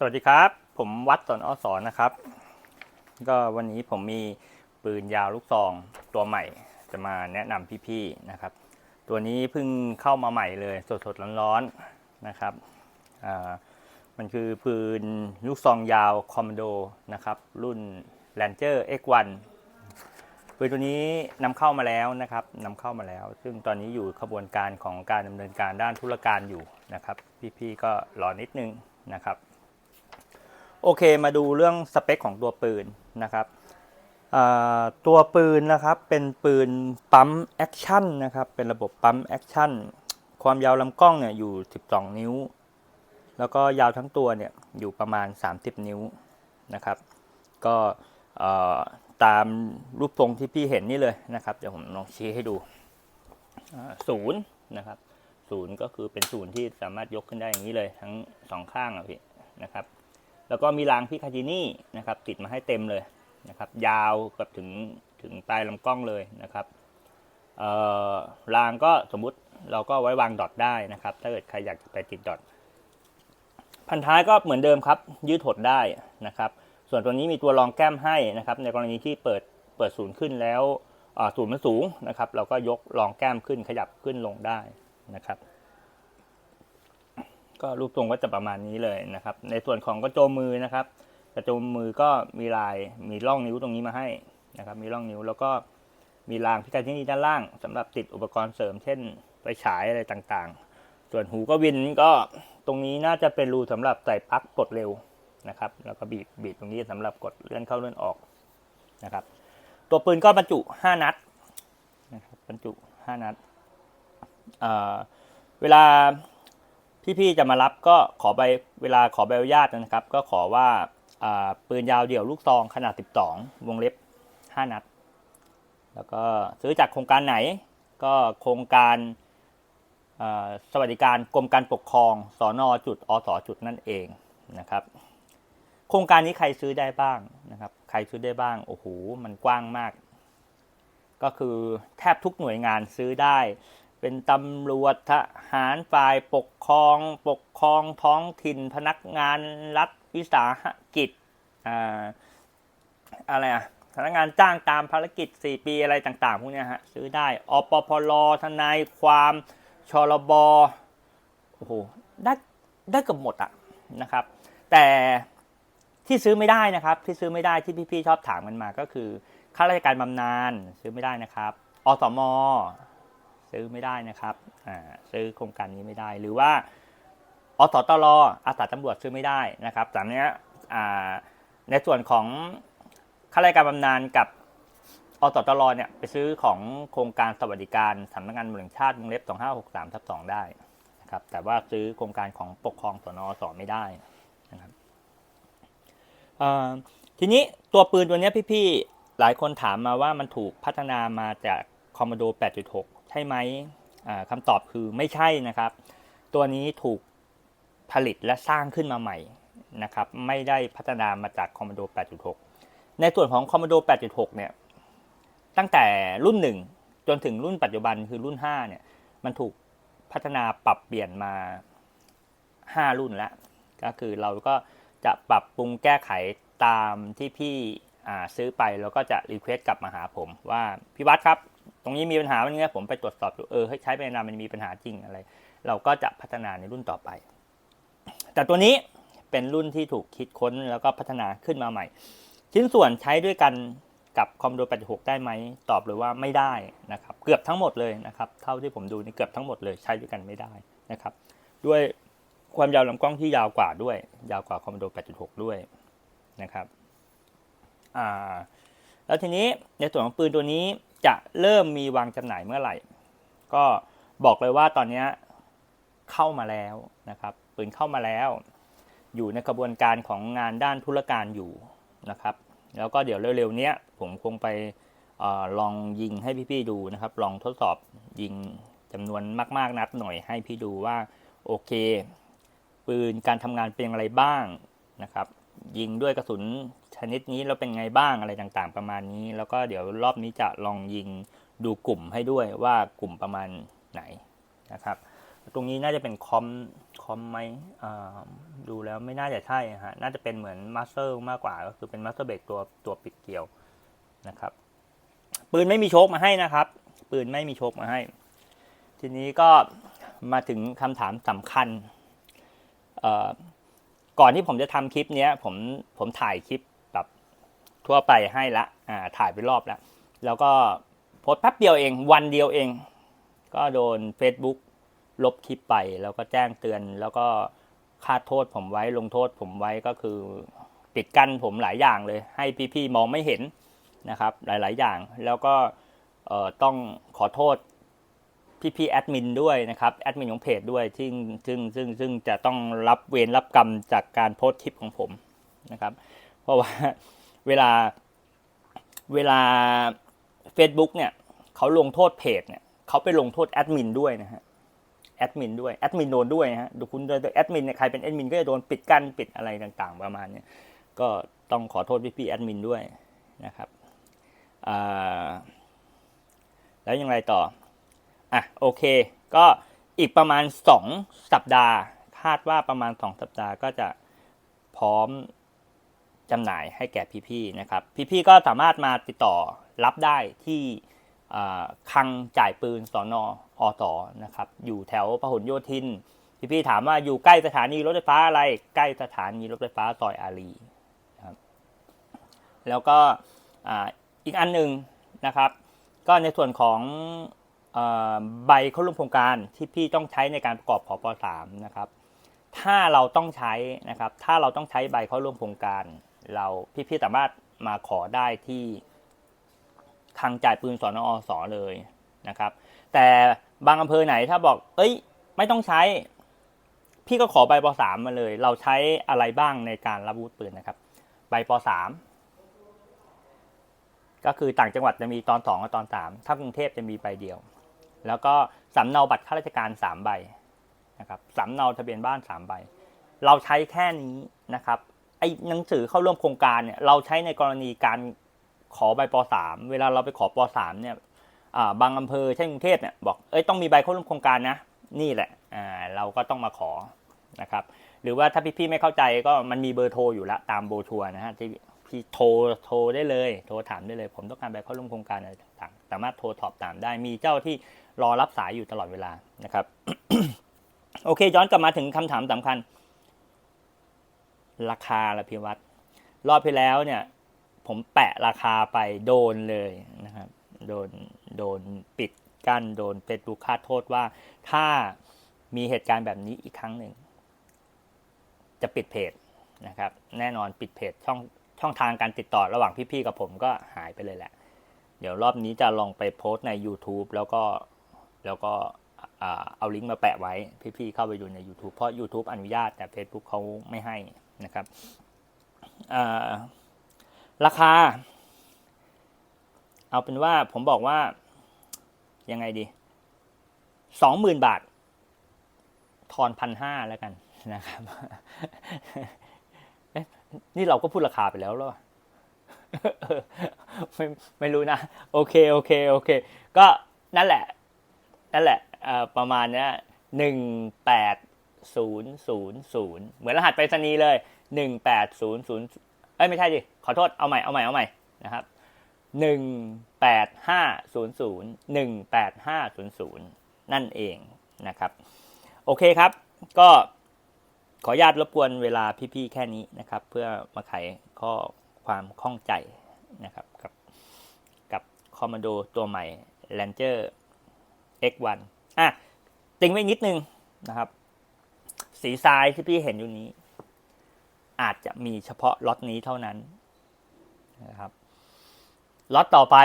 สวัสดีครับ ผมวัดสอนอสอนนะครับ ก็วันนี้ผมมีปืนยาวลูกซองตัวใหม่จะมาแนะนำพี่ๆนะครับ ตัวนี้เพิ่งเข้ามาใหม่เลยสดๆร้อนๆนะครับอ่ามันคือปืนลูกซองยาวคอมมานโดนะครับ รุ่น Ranger X1 ปืนตัวนี้นำเข้ามาแล้วนะครับนำเข้ามาแล้ว ซึ่งตอนนี้อยู่ขบวนการของการดำเนินการด้านธุรการอยู่นะครับ พี่ๆก็รอนิดนึงนะครับ โอเคมาดูเรื่องสเปคของตัวปืนนะครับตัวปืนนะครับเป็นปืนปั๊มแอคชั่นนะครับเป็นระบบปั๊มแอคชั่นความยาวลำกล้องเนี่ยอยู่ 12 นิ้ว แล้วก็ยาวทั้งตัวเนี่ยอยู่ประมาณ 30 นิ้วนะครับ ก็ตามรูปทรงที่พี่เห็นนี่เลยนะครับ เดี๋ยวผมลองชี้ให้ดูศูนย์นะครับศูนย์ก็คือเป็นศูนย์ที่สามารถยกขึ้นได้อย่างนี้เลยทั้งสองข้างอะพี่นะครับ แล้วก็มีรางพิคาจินี่นะครับติดมาให้เต็มเลยนะครับยาวกับถึงถึงปลายลำกล้องเลยนะครับรางก็สมมุติเราก็ไว้วางดอทได้นะครับ ถ้าเกิดใครอยากจะไปติดดอทพันท้ายก็เหมือนเดิมครับ ยืดหดได้นะครับ ส่วนตัวนี้มีตัวรองแก้มให้นะครับ ในกรณีที่เปิดเปิดศูนย์ขึ้นแล้วศูนย์มันสูงนะครับ เราก็ยกรองแก้มขึ้นขยับขึ้นลงได้นะครับ ก็รูปทรงก็จะประมาณนี้เลยนะครับ ในส่วนของกระโจมมือนะครับ กระโจมมือก็มีลายมีร่องนิ้วตรงนี้มาให้นะครับ มีร่องนิ้วแล้วก็มีรางพิการที่นี่ด้านล่างสำหรับติดอุปกรณ์เสริม เช่นไฟฉายอะไรต่างๆ ส่วนหูก็วินก็ตรงนี้น่าจะเป็นรูสำหรับใส่ปลั๊กกดเร็วนะครับ แล้วก็บีบบีบตรงนี้สำหรับกดเลื่อนเข้าเลื่อนออกนะครับ ตัวปืนก็บรรจุ 5 นัดนะครับบรรจุ 5 นัดเเวลา พี่ๆจะมารับก็ขอใบเวลาขอใบอนุญาตนะครับ ก็ขอว่าปืนยาวเดี่ยวลูกซองขนาด 12 วงเล็บ 5 นัด แล้วก็ซื้อจากโครงการไหนก็โครงการสวัสดิการกรมการปกครองสอนอจุดอสจุดนั่นเองนะครับ โครงการนี้ใครซื้อได้บ้างนะครับ ใครซื้อได้บ้างโอ้โหมันกว้างมาก ก็คือแทบทุกหน่วยงานซื้อได้ เป็นตำรวจทหารฝ่ายปกครอง ปกครองท้องถิ่นพนักงานรัฐวิสาหกิจอ่าอะไรอะพนักงานจ้างตามภารกิจ 4 ปีอะไรต่างๆพวกเนี้ยฮะซื้อได้อปพลทนายความชลบโอ้โหได้ได้เกือบหมดอะนะครับ แต่ที่ซื้อไม่ได้นะครับ ที่ซื้อไม่ได้ที่พี่ๆชอบถามกันมาก็คือข้าราชการบำนาญซื้อไม่ได้นะครับอสม ซื้อไม่ได้นะครับอ่าซื้อโครงการนี้ไม่ได้ หรือว่าอสตรอาสาตำรวจซื้อไม่ได้นะครับจากเนี้ยอ่าในส่วนของข้าราชการบำนาญกับอสตรอเนี่ยไปซื้อของโครงการสวัสดิการสำนักงานตำรวจแห่งชาติวงเล็บ 2563ทับ2ได้นะครับแต่ว่าซื้อโครงการของปกครองสนอสอไม่ได้นะครับอ่าทีนี้ตัวปืนตัวเนี้ยพี่ๆหลายคนถามมาว่ามันถูกพัฒนามาจากคอมมโด8.6 ใช่ไหมอ่าคำตอบคือไม่ใช่นะครับ ตัวนี้ถูกผลิตและสร้างขึ้นมาใหม่นะครับ ไม่ได้พัฒนามาจากคอมม d โด 8.6 ในส่วนของคอมม d โด 8.6 เนี่ย ตั้งแต่รุ่น 1 จนถึงรุ่นปัจจุบันคือรุ่น 5 เนี่ย มันถูกพัฒนาปรับเปลี่ยนมา 5 รุ่นแล้ว ก็คือเราก็จะปรับปรุงแก้ไขตามที่พี่ซื้อไปแล้วก็จะรีเควสกลับมาหาผมว่าพี่วัดครับ ตรงนี้มีปัญหาวันนี้ผมไปตรวจสอบดูเออเฮ้ใช้ไปนานมันมีปัญหาจริงอะไร เราก็จะพัฒนาในรุ่นต่อไป แต่ตัวนี้เป็นรุ่นที่ถูกคิดค้นแล้วก็พัฒนาขึ้นมาใหม่ ชิ้นส่วนใช้ด้วยกันกับคอมโด86 ได้ไหมตอบเลยว่าไม่ได้นะครับ เกือบทั้งหมดเลยนะครับ เท่าที่ผมดูนี่เกือบทั้งหมดเลยใช้ด้วยกันไม่ได้นะครับ ด้วยความยาวลำกล้องที่ยาวกว่าด้วย ยาวกว่าคอมโด86 ด้วยนะครับอ่าแล้วทีนี้ในส่วนของปืนตัวนี้ จะเริ่มมีวางจำหน่ายเมื่อไหร่ ก็บอกเลยว่าตอนนี้เข้ามาแล้วนะครับปืนเข้ามาแล้ว อยู่ในกระบวนการของงานด้านธุรการอยู่นะครับ แล้วก็เดี๋ยวเร็วๆนี้ผมคงไปออลองยิงให้พี่ๆดูนะครับ ลองทดสอบยิงจำนวนมากๆนัดหน่อยให้พี่ดูว่าโอเค ปืนการทำงานเป็นอย่างไรบ้างนะครับ ยิงด้วยกระสุนชนิดนี้แล้วเป็นไงบ้างอะไรต่างๆ ประมาณนี้ แล้วก็เดี๋ยวรอบนี้จะลองยิงดูกลุ่มให้ด้วยว่ากลุ่มประมาณไหนนะครับ ตรงนี้น่าจะเป็นคอมคอมไหมดูแล้วไม่น่าจะใช่ฮะน่าจะเป็นเหมือนมาสเตอร์มากกว่าก็คือเป็นมาสเตอร์เบรกตัวตัวปิดเกลียวนะครับ ปืนไม่มีโชคมาให้นะครับ ปืนไม่มีโชคมาให้ ทีนี้ก็มาถึงคำถามสำคัญเอ่อ ก่อนที่ผมจะทำคลิปเนี้ยผมผมถ่ายคลิปแบบทั่วไปให้ละอ่าถ่ายไปรอบแล้วแล้วก็โพสต์แป๊บเดียวเอง วันเดียวเอง ก็โดน Facebook ลบคลิปไป แล้วก็แจ้งเตือนแล้วก็คาดโทษผมไว้ลงโทษผมไว้ก็คือปิดกั้นผมหลายอย่างเลย ให้พี่ๆมองไม่เห็นนะครับหลายๆอย่าง แล้วก็เอ่อต้องขอโทษ พี่ๆแอดมินด้วยนะครับแอดมินของเพจด้วยซึ่งซึ่งซึ่งซึ่งจะต้องรับเวรรับกรรมจากการโพสต์คลิปของผมนะครับ เพราะว่าเวลาเวลา Facebook เนี่ยเขาลงโทษเพจเนี่ยเขาไปลงโทษแอดมินด้วยนะฮะแอดมินด้วยแอดมินโดนด้วยนะฮะดูคุณโดนแอดมินเนี่ยใครเป็นแอดมินก็จะโดนปิดกั้นปิดอะไรต่างๆ ประมาณเนี้ยก็ต้องขอโทษพี่ๆแอดมินด้วยนะครับแล้วยังไงต่อ อะโอเค ก็อีกประมาณ 2 สัปดาห์ คาดว่าประมาณ 2 สัปดาห์ก็จะพร้อมจำหน่ายให้แก่พี่ๆนะครับ พี่ๆก็สามารถมาติดต่อรับได้ที่คลังจ่ายปืนสอนออสอนะครับ อยู่แถวพหลโยธิน พี่ๆถามว่าอยู่ใกล้สถานีรถไฟฟ้าอะไร ใกล้สถานีรถไฟฟ้าซอยอารีนะครับแล้วก็อีกอันหนึ่งนะครับ ก็ในส่วนของ ใบเข้าร่วมโครงการที่พี่ต้องใช้ในการประกอบขอปสามนะครับ ถ้าเราต้องใช้นะครับ ถ้าเราต้องใช้ใบเข้าร่วมโครงการ เราพี่ๆสามารถมาขอได้ที่คลังจ่ายปืนสอนอสอเลยนะครับ แต่บางอำเภอไหนถ้าบอก เอ้ย ไม่ต้องใช้ พี่ก็ขอใบปสามมาเลย เราใช้อะไรบ้างในการรับวุธปืนนะครับ ใบปสามก็คือต่างจังหวัดจะมีตอนสองกับตอนสามถ้ากรุงเทพจะมีใบเดียว แล้วก็สำเนาบัตรข้าราชการสามใบนะครับสำเนาทะเบียนบ้านสามใบ เราใช้แค่นี้นะครับไอ้หนังสือเข้าร่วมโครงการเนี่ยเราใช้ในกรณีการขอใบปสามเวลาเราไปขอปสามเนี่ยบางอำเภอเช่นกรุงเทพเนี่ยบอกเอ้ยต้องมีใบเข้าร่วมโครงการนะนี่แหละอ่าเราก็ต้องมาขอนะครับหรือว่าถ้าพี่ๆไม่เข้าใจก็มันมีเบอร์โทรอยู่และตามโบชัวนะฮะที่ พี่โทรโทรได้เลย โทรถามได้เลย ผมต้องการใบเข้าร่วมโครงการอะไรต่างๆ สามารถโทรสอบถามได้มีเจ้าที่รอรับสายอยู่ตลอดเวลานะครับ โอเค ย้อนกลับมาถึงคำถามสำคัญ ราคาละพิวัตรรอบที่แล้วเนี่ย ผมแปะราคาไปโดนเลยนะครับ โดนโดนปิดกั้นโดนเฟซบุ๊กคาดโทษว่า ถ้ามีเหตุการณ์แบบนี้อีกครั้งหนึ่งจะปิดเพจนะครับ แน่นอนปิดเพจช่อง ช่องทางการติดต่อระหว่างพี่ๆกับผมก็หายไปเลยแหละ เดี๋ยวรอบนี้จะลองไปโพสต์ใน YouTube แล้วก็แล้วก็เอาลิงก์มาแปะไว้พี่ๆเข้าไปดูใน YouTube เพราะ YouTube อนุญาตแต่ Facebook เขาไม่ให้นะครับราคา เอาเป็นว่าผมบอกว่ายังไงดีสองหมื่นบาท ทอนพันห้าแล้วกันนะครับ นี่เราก็พูดราคาไปแล้วหรอไม่ไม่รู้นะ โอเคโอเคโอเค ก็นั่นแหละ นั่นแหละประมาณนี้หนึ่งแปดศูนย์ศูนย์ศูนย์เหมือนรหัสไปรษณีย์เลยหนึ่งแปดศูนย์ศูนย์เอ้ยไม่ใช่ดิขอโทษเอาใหม่เอาใหม่เอาใหม่นะครับหนึ่งแปดห้าศูนย์ศูนย์หนึ่งแปดห้าศูนย์ศูนย์นั่นเองนะครับ โอเคครับ ก็ ขออนุญาตรบกวนเวลาพี่ๆแค่นี้นะครับ เพื่อมาไขข้อความข้องใจนะครับกับกับคอมมานโดตัวใหม่ Ranger X1 อะติงไว้นิดนึงนะครับ สีทรายที่พี่เห็นอยู่นี้ อาจจะมีเฉพาะล็อตนี้เท่านั้นนะครับล็อตต่อไป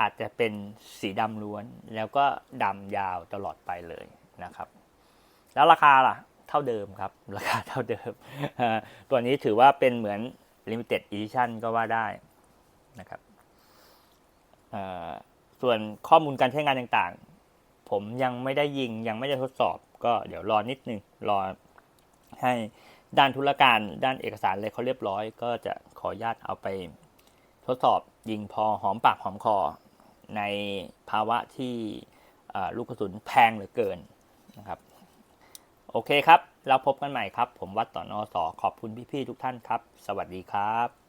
อาจจะเป็นสีดำล้วน แล้วก็ดำยาวตลอดไปเลยนะครับ แล้วราคาล่ะ เท่าเดิมครับ ราคาเท่าเดิม ตัวนี้ถือว่าเป็นเหมือน limited edition ก็ว่าได้นะครับส่วนข้อมูลการใช้งานต่างๆ ผมยังไม่ได้ยิงยังไม่ได้ทดสอบ ก็เดี๋ยวรอนิดนึง รอให้ด้านธุรการด้านเอกสารอะไรเขาเรียบร้อย ก็จะขออนุญาตเอาไปทดสอบยิงพอหอมปากหอมคอ ในภาวะที่ลูกกระสุนแพงเหลือเกินนะครับ โอเคครับ เราพบกันใหม่ครับ ผมวัดต่อนอสอขอบคุณพี่ๆทุกท่านครับ สวัสดีครับ